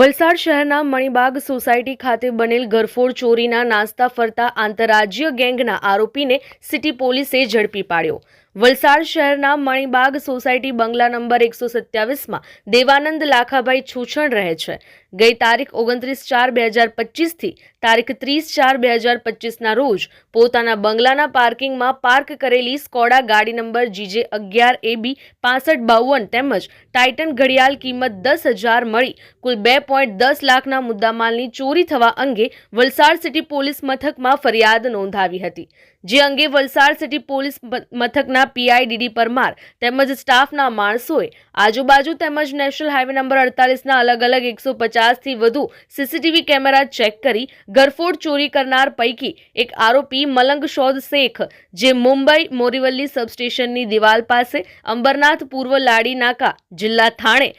વલસાડ શહેરના મણિબાગ સોસાયટી ખાતે બનેલ ગરફોડ ચોરીના નાસ્તા ફરતા આંતરરાજ્ય ગેંગના આરોપીને સિટી પોલીસે ઝડપી પાડ્યો. વલસાડ શહેરના મણિબાગ સોસાયટી બંગલા નંબર એકસો સત્યાવીસમાં દેવાનંદ લાખાભાઈ છૂછણ રહે છે. ગઈ તારીખ ઓગણત્રીસ ચાર બે હજાર પચીસથી તારીખ ત્રીસ ચાર બે હજાર પચીસના રોજ પોતાના બંગલાના પાર્કિંગમાં પાર્ક કરેલી સ્કોડા ગાડી નંબર જીજે અગિયાર એબી પાસઠ બાવન તેમજ ટાઇટન ઘડિયાળ કિંમત દસ હજાર મળી. કુલ બે પોઈન્ટ દસ લાખના મુદ્દામાલની ચોરી થવા અંગે વલસાડ સિટી પોલીસ મથકમાં ફરિયાદ નોંધાવી હતી. જે અંગે વલસાડ સિટી પોલીસ મથકના પીઆઈ ડીડી પરમાર તેમજ સ્ટાફના માણસોએ આજુબાજુ તેમજ નેશનલ હાઈવે નંબર અડતાલીસના અલગ અલગ એકસો પચાસથી વધુ સીસીટીવી કેમેરા ચેક કરી ગરફોડ ચોરી કરનાર પૈકી એક આરોપી મલંગ શોધ શેખ, જે મુંબઈ મોરીવલ્લી સબસ્ટેશનની દિવાલ પાસે અંબરનાથ પૂર્વ લાડી નાકા જિલ્લા થાણે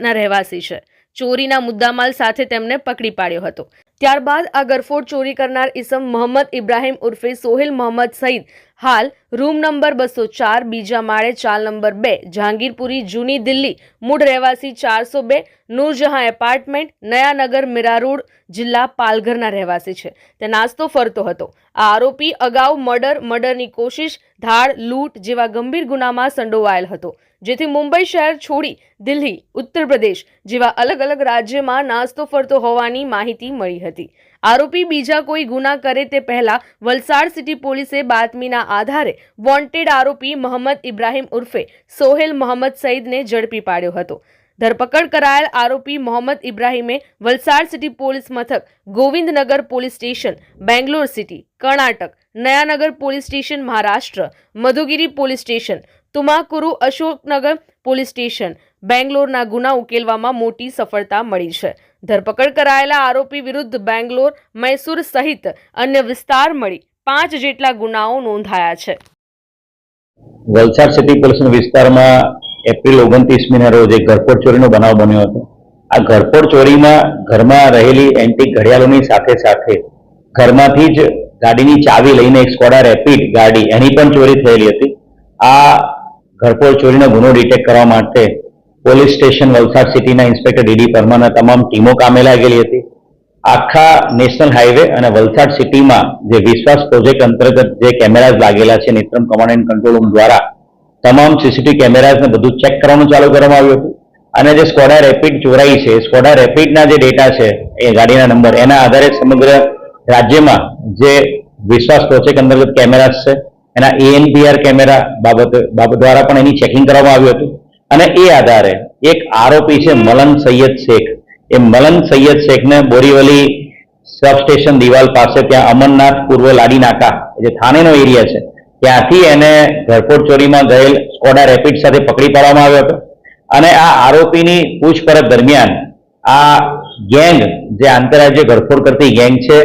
ના રહેવાસી છે. ચોરીના મુદ્દામાલ સાથે તેમને પકડી પાડ્યો હતો. ત્યારબાદ આ ગરફોડ ચોરી કરનાર ઈસમ મોહમ્મદ ઇબ્રાહીમ ઉર્ફે સોહેલ મોહમ્મદ સઈદ હાલ, રૂમ નંબર બસો ચાર, બીજા માળે ચાલ નંબર બે, જહાંગીરપુરી, જૂની દિલ્હી, મૂળ રહેવાસી ચારસો બે, નૂરજહાં એપાર્ટમેન્ટ, નયાનગર, મીરા રોડ, જિલ્લા પાલઘરના રહેવાસી છે. તે નાસ્તો ફરતો હતો. આ આરોપી અગાઉ મર્ડર, મર્ડરની કોશિશ, ધાડ, લૂંટ જેવા ગંભીર ગુનામાં સંડોવાયેલ હતો. જેથી મુંબઈ શહેર છોડી દિલ્હી, ઉત્તર પ્રદેશ જેવા અલગ અલગ રાજ્યમાં નાસ્તો ફરતો હોવાની માહિતી મળી હતી. આરોપી બીજા કોઈ ગુના કરે તે પહેલા વલસાડ સિટી પોલીસે બાતમીના આધારે વોન્ટેડ આરોપી મોહમ્મદ ઇબ્રાહિમ ઉર્ફે સોહેલ મોહમ્મદ સઈદને ઝડપી પાડ્યો હતો. ધરપકડ કરાયેલ આરોપી મોહમ્મદ ઇબ્રાહીમે વલસાડ સિટી પોલીસ મથક, Govindnagar police station, Bangalore city, Karnataka, Nayanagar police station, Maharashtra, Madhugiri police station, Tumakuru Ashoknagar police station બેંગ્લોરના ગુના ઉકેલવામાં મોટી સફળતા મળી છે. ધરપકડ કરાયેલા આરોપી વિરુદ્ધ બેંગ્લોર, મૈસૂર સહિત અન્ય વિસ્તાર મળી પાંચ જેટલા ગુનાઓ નોંધાયા છે. વલસાડ સિટી પોલીસના વિસ્તારમાં એપ્રિલ ઓગણત્રીસમીના રોજ એક ઘરફોડ ચોરીનો બનાવ બન્યો હતો. આ ઘરફોડ ચોરીમાં ઘરમાં રહેલી એન્ટિક ઘડિયાળોની સાથે સાથે ઘરમાંથી જ ગાડીની ચાવી લઈને એક સ્કોડા રેપિડ ગાડી એની પણ ચોરી થયેલી હતી. આ ઘરફોડ ચોરીનો ગુનો ડિટેક્ટ કરવા માટે પોલીસ સ્ટેશન વલસાડ સિટીના ઇન્સ્પેક્ટર ડીડી પરમારના તમામ ટીમો કામે લાગેલી હતી. આખા નેશનલ હાઈવે અને વલસાડ સિટીમાં જે વિશ્વાસ પ્રોજેક્ટ અંતર્ગત જે કેમેરાઝ લાગેલા છે Netram command and control room દ્વારા, તમામ સીસીટીવી કેમેરાઝને બધું ચેક કરવાનું ચાલુ કરવામાં આવ્યું હતું. અને જે સ્કોડા રેપિડ ચોરાઈ છે, સ્કોડા રેપિડના જે ડેટા છે એ ગાડીના નંબર, એના આધારે સમગ્ર રાજ્યમાં જે વિશ્વાસ પ્રોજેક્ટ અંતર્ગત કેમેરાઝ છે, એના એએનપીઆર કેમેરા બાબત બાબત દ્વારા પણ એની ચેકિંગ કરવામાં આવ્યું હતું. અને એ આધારે એક આરોપી છે મલન સૈયદ શેખ. એ મલન સૈયદ શેખને બોરીવલી સબસ્ટેશન દિવાલ પાસે ત્યાં અમરનાથ પૂર્વ લાડી નાકા જે થાનેનો એરિયા છે, ત્યાંથી એને ઘરફોડ ચોરીમાં ગયેલ સ્કોડા રેપિડ સાથે પકડી પાડવામાં આવ્યો હતો. અને આ આરોપીની પૂછપરછ દરમિયાન આ ગેંગ, જે આંતરરાજ્ય ઘરફોડ કરતી ગેંગ છે,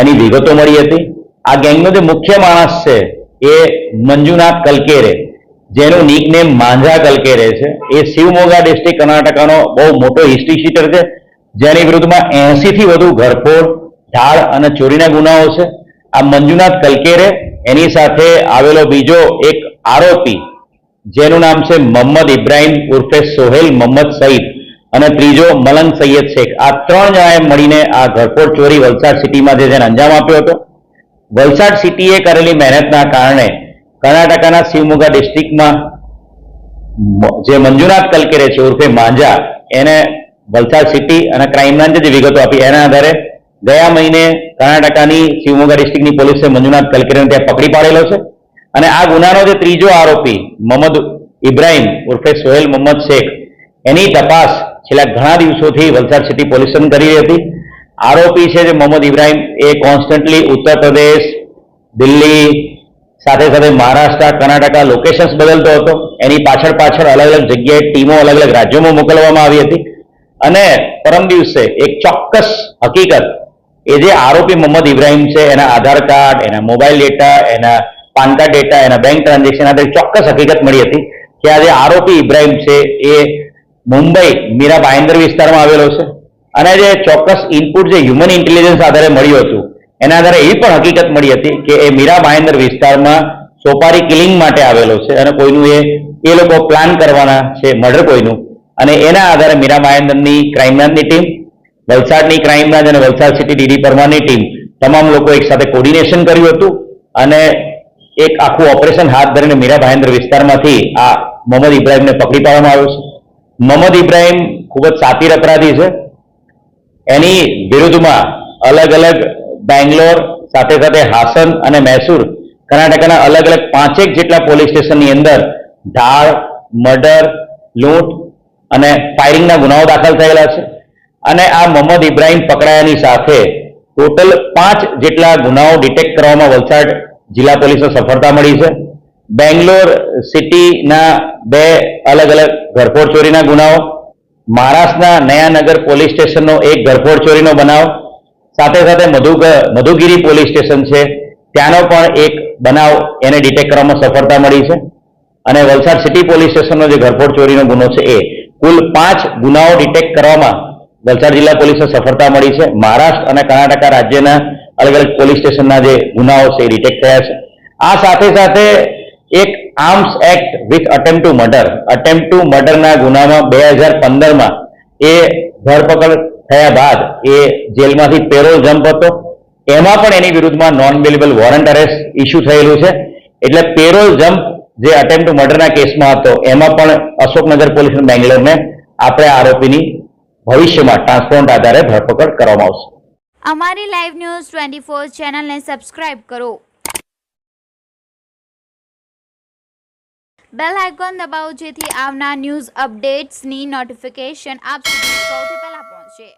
એની વિગતો મળી હતી. આ ગેંગનો જે મુખ્ય માણસ છે એ મંજુનાથ કલકેરે જેનું નિકનેમ માંઝા કલકેરે છે. એ શિવમોગા ડિસ્ટ્રિક્ટ કર્ણાટકાનો બહુ મોટો હિસ્ટ્રી શીટર છે. જેની વિરુદ્ધમાં એસી થી વધુ ઘરફોડ, ઢાળ અને ચોરીના ગુનાઓ છે. આ મંજુનાથ કલકેરે એની સાથે આવેલો બીજો એક આરોપી, જેનું નામ છે મોહમ્મદ ઇબ્રાહિમ ઉર્ફે સોહેલ મોહમ્મદ સઈદ અને ત્રીજો મલંગ સૈયદ શેખ. આ ત્રણ જણાએ મળીને આ ઘરફોડ ચોરી વલસાડ સિટીમાં જે જેને અંજામ આપ્યો હતો. વલસાડ સિટીએ કરેલી મહેનતના કારણે કર્ણાટકાના શિવમોગા ડિસ્ટ્રિક્ટમાં જે મંજુનાથ કલકેરે છે, ઉર્ફે માંજા, એને વલસાડ સિટી અને ક્રાઇમ બ્રાન્ચે જે વિગતો આપી. એના આધારે ગયા મહિને કર્ણાટકાની શિવમોગા ડિસ્ટ્રિક્ટની પોલીસે મંજુનાથ કલકેરેને ત્યાં પકડી પાડેલો છે. અને આ ગુનાનો જે ત્રીજો આરોપી, મોહમ્મદ ઇબ્રાહીમ, ઉર્ફે સોહેલ મોહમ્મદ શેખ, એની તપાસ છેલ્લા ઘણા દિવસોથી વલસાડ સિટી પોલીસ કરી હતી. આરોપી છે જે મોહમ્મદ ઇબ્રાહિમ, એ કોન્સ્ટન્ટલી ઉત્તર પ્રદેશ, દિલ્હી સાથે સાથે મહારાષ્ટ્ર, કર્ણાટકા લોકેશન્સ બદલતો હતો. એની પાછળ પાછળ અલગ અલગ જગ્યાએ ટીમો અલગ અલગ રાજ્યોમાં મોકલવામાં આવી હતી. અને પરમ દિવસે એક ચોક્કસ હકીકત, એ જે આરોપી મોહમ્મદ ઇબ્રાહિમ છે, એના આધાર કાર્ડ, એના મોબાઈલ ડેટા, એના પાન કાર્ડ ડેટા, એના બેંક ટ્રાન્ઝેક્શન આધારે ચોક્કસ હકીકત મળી હતી કે આ જે આરોપી ઇબ્રાહિમ છે, એ મુંબઈ મીરા ભાઈન્દર વિસ્તારમાં આવેલો છે. અને જે ચોક્કસ ઇનપુટ જે હ્યુમન ઇન્ટેલિજન્સ આધારે મળ્યું હતું એના આધારે એવી પણ હકીકત મળી હતી કે એ મીરા ભાઈન્દર વિસ્તારમાં સોપારી કિલિંગ માટે આવેલો છે અને કોઈનું એ એ લોકો પ્લાન કરવાના છે મર્ડર કોઈનું. અને એના આધારે મીરા ભાઈન્દરની ક્રાઇમબ્રાન્ચની ટીમ વલસાડની ક્રાઇમબ્રાન્ચ અને વલસાડ સિટી ડીડી પરમારની ટીમ તમામ લોકો એક સાથે કોર્ડિનેશન કર્યું હતું અને એક આખું ઓપરેશન હાથ ધરીને મીરા ભાયંદર વિસ્તારમાંથી આ મોહમ્મદ ઇબ્રાહિમને પકડી પાડવામાં આવ્યો છે. મોહમ્મદ ઇબ્રાહીમ ખૂબ જ સાતીર અપરાધી છે. એની વિરુદ્ધમાં અલગ અલગ બેંગ્લોર, સાથે સાથે હાસન અને મૈસૂર. કર્ણાટકના અલગ અલગ પાંચેક જેટલા પોલીસ સ્ટેશનની અંદર ઢાળ, મર્ડર, લૂંટ અને ફાયરિંગના ગુનાઓ દાખલ થયેલા છે. અને આ મોહમ્મદ ઇબ્રાહિમ પકડાયાની સાથે ટોટલ પાંચ જેટલા ગુનાઓ ડિટેક્ટ કરવામાં વલસાડ જિલ્લા પોલીસને સફળતા મળી છે. બેંગ્લોર સિટીના બે અલગ અલગ ઘરફોડ ચોરીના ગુનાઓ, મહારાષ્ટ્રના નયાનગર પોલીસ સ્ટેશનનો એક ઘરફોડ ચોરીનો બનાવ સાથે સાથે મધુ મધુગીરી પોલીસ સ્ટેશન છે. ત્યાંનો પણ એક બનાવ એને ડિટેક્ટ કરવામાં સફળતા મળી છે. અને વલસાડ સિટી પોલીસ સ્ટેશનનો જે ઘરફોડ ચોરીનો ગુનો છે એ કુલ પાંચ ગુનાઓ ડિટેક્ટ કરવામાં વલસાડ જિલ્લા પોલીસને સફળતા મળી છે. મહારાષ્ટ્ર અને કર્ણાટકા રાજ્યના અલગ અલગ પોલીસ સ્ટેશનના જે ગુનાઓ છે એ ડિટેક્ટ થયા છે. આ સાથે સાથે એક arms act with attempt to murder attempt to મર્ડરના ગુનામાં બે હજાર પંદરમાં એ ધરપકડ થયા બાદ એ જેલમાંથી પેરોલ જમ્પ હતો. એમાં પણ એની વિરુદ્ધમાં non bailable warrant arrest issue થયેલું છે. એટલે પેરોલ જમ્પ જે અટેમ્પ ટુ મર્ડરના કેસમાં હતો, એમાં પણ અશોકનગર પોલીસ બેંગ્લોરને આપણે આરોપીની ભવિષ્યમાં ટ્રાન્સપોર્ટ આધારે ધરપકડ કરવામાં આવશે. અમારી લાઈવ ન્યૂઝ ટ્વેન્ટી ફોર ચેનલને સબસ્ક્રાઇબ કરો. બેલ આઇકોન દબાવો જેથી આવનાર ન્યૂઝ અપડેટ્સની નોટિફિકેશન આપ સૌથી પહેલા shit.